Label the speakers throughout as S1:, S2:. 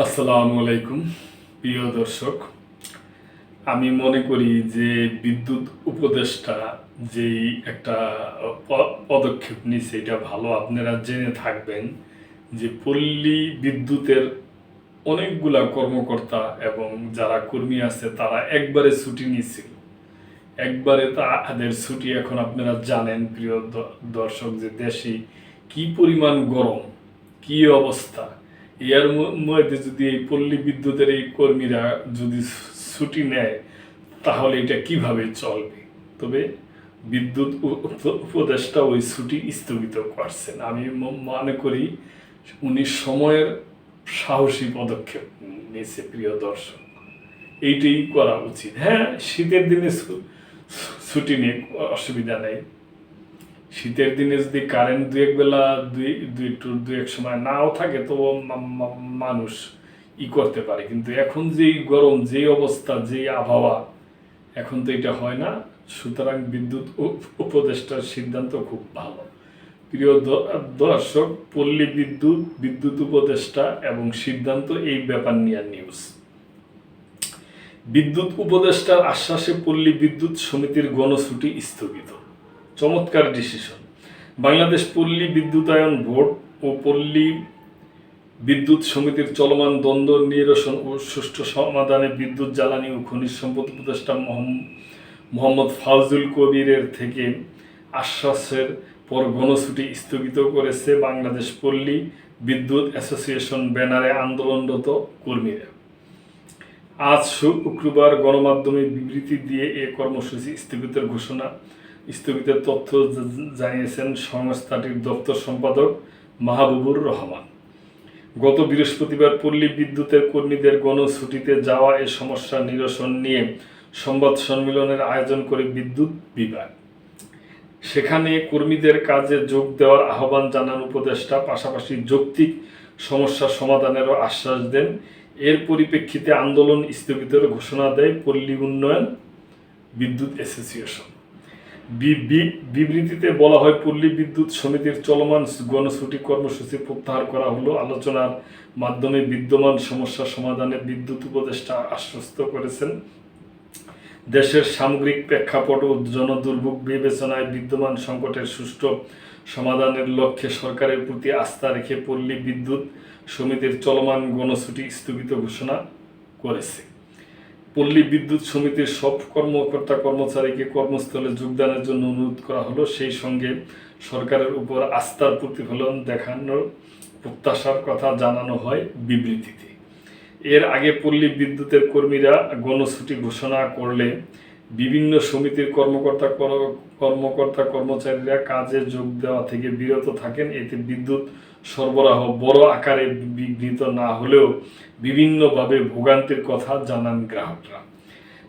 S1: আসসালামু আলাইকুম, প্রিয় দর্শক। আমি মনে করি যে বিদ্যুৎ উপদেষ্টা যেই একটা পদক্ষেপ নিচ্ছে এটা ভালো। আপনারা জেনে থাকবেন যে পল্লী বিদ্যুতের অনেকগুলা কর্মকর্তা এবং যারা কর্মী আছে, তারা একবারে ছুটি নিয়েছিল একবারে তাদের ছুটি এখন আপনারা জানেন, প্রিয় দর্শক, যে দেশে কি পরিমাণ গরম, কি অবস্থা ম- মধ্যে যদি এই পল্লী বিদ্যুতের এই কর্মীরা যদি ছুটি নেয়, তাহলে এটা কীভাবে চলবে? তবে বিদ্যুৎ উপ- উপ- উপদেষ্টা ওই ছুটি স্থগিত করছেন। আমি মনে করি উনি সময়ের সাহসী পদক্ষেপ নিয়েছে, প্রিয় দর্শক। এইটাই করা উচিত। হ্যাঁ শীতের দিনে ছুটি নিয়ে অসুবিধা নেই। শীতের দিনে যদি কারেন্ট দু এক বেলা দুই দুই দু এক সময় নাও থাকে তো মানুষ ই করতে পারে। কিন্তু এখন যেই গরম, যেই অবস্থা, যেই আবহাওয়া, এখন তো এটা হয় না। সুতরাং বিদ্যুৎ উপ- উপদেষ্টার সিদ্ধান্ত খুব ভালো। প্রিয় দর্শক, পল্লী বিদ্যুৎ বিদ্যুৎ উপদেষ্টা এবং সিদ্ধান্ত এই ব্যাপার নিয়ে নিউজ বিদ্যুৎ উপদেষ্টার আশ্বাসে পল্লী বিদ্যুৎ সমিতির গণছুটি স্থগিত। চমৎকার ডিসিশন বাংলাদেশ পল্লী বিদ্যুতায়ন বোর্ড ও পল্লী বিদ্যুৎ সমিতির চলমান দ্বন্দ্ব নিরসন ও সুষ্ঠু সমাধানে বিদ্যুৎ, জ্বালানি ও খনিজ সম্পদ উপদেষ্টা মহম- মোহাম্মদ ফাউজুল কবিরের থেকে আশ্বাসের পর গণছুটি স্থগিত করেছে বাংলাদেশ পল্লী বিদ্যুৎ অ্যাসোসিয়েশন ব্যানারে আন্দোলনরত কর্মীরা। আজ শুক্রবার গণমাধ্যমে বিবৃতি দিয়ে এ কর্মসূচি স্থগিতের ঘোষণা স্থগিতের তথ্য জানিয়েছেন সংস্থাটির দপ্তর সম্পাদক মাহবুবুর রহমান। গত বৃহস্পতিবার পল্লী বিদ্যুতের কর্মীদের গণছুটিতে যাওয়া এ সমস্যা নিরসন নিয়ে সংবাদ সম্মেলনের আয়োজন করে বিদ্যুৎ বিভাগ। সেখানে কর্মীদের কাজে যোগ দেওয়ার আহ্বান জানান উপদেষ্টা, পাশাপাশি যৌক্তিক সমস্যা সমাধানেরও আশ্বাস দেন। এর পরিপ্রেক্ষিতে আন্দোলন স্থগিতের ঘোষণা দেয় পল্লী উন্নয়ন বিদ্যুৎ অ্যাসোসিয়েশন। বিবৃতিতে বলা হয়, পল্লী বিদ্যুৎ সমিতির চলমান গণছুটি কর্মসূচি প্রত্যাহার করা হলো। আলোচনার মাধ্যমে বিদ্যমান সমস্যা সমাধানে বিদ্যুৎ উপদেষ্টা আশ্বস্ত করেছেন। দেশের সামগ্রিক প্রেক্ষাপট ও জনদুর্ভোগ বিবেচনায় বিদ্যমান সংকটের সুষ্ঠু সমাধানের লক্ষ্যে সরকারের প্রতি আস্থা রেখে পল্লী বিদ্যুৎ সমিতির চলমান গণছুটি স্থগিত ঘোষণা করেছে। পল্লী বিদ্যুৎ সমিতির সব কর্মকর্তা কর্মচারীকে কর্মস্থলে যোগদানের জন্য অনুরোধ করা হলো। সেই সঙ্গে সরকারের উপর আস্থার প্রতিফলন দেখানোর প্রত্যাশার কথা জানানো হয় বিবৃতিতে। এর আগে পল্লী বিদ্যুতের কর্মীরা গণছুটি ঘোষণা করলে বিভিন্ন সমিতির কর্মকর্তা কর্মকর্তা, কর্মচারীরা কাজে যোগ দেওয়া থেকে বিরত থাকেন। এতে বিদ্যুৎ সরবরাহ বড় আকারে বিঘ্নিত না হলেও বিভিন্নভাবে ভোগান্তির কথা জানান গ্রাহকরা।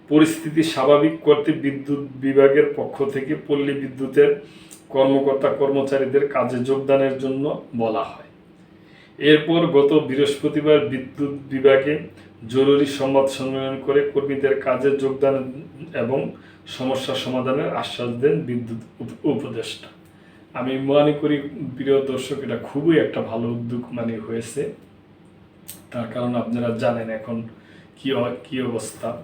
S1: পরিস্থিতি স্বাভাবিক করতে বিদ্যুৎ বিভাগের পক্ষ থেকে পল্লী বিদ্যুতের কর্মকর্তা, কর্মচারীদের কাজে যোগদানের জন্য বলা হয়। এরপর গত বৃহস্পতিবার বিদ্যুৎ বিভাগে জরুরি সংবাদ সম্মেলন করে কর্মীদের কাজে যোগদান এবং সমস্যা সমাধানের আশ্বাস দেন বিদ্যুৎ উপ- উপদেষ্টা। আমি মনে করি, প্রিয় দর্শক, এটা খুবই একটা ভালো উদ্যোগ মানে হয়েছে। তার কারণ আপনারা জানেন এখন কি কি অবস্থা।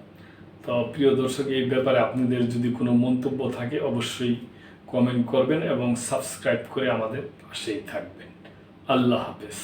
S1: তো প্রিয় দর্শক, এই ব্যাপারে আপনাদের যদি কোনো মন্তব্য থাকে, অবশ্যই কমেন্ট করবেন এবং সাবস্ক্রাইব করে আমাদের পাশেই থাকবেন। আল্লাহ হাফেজ।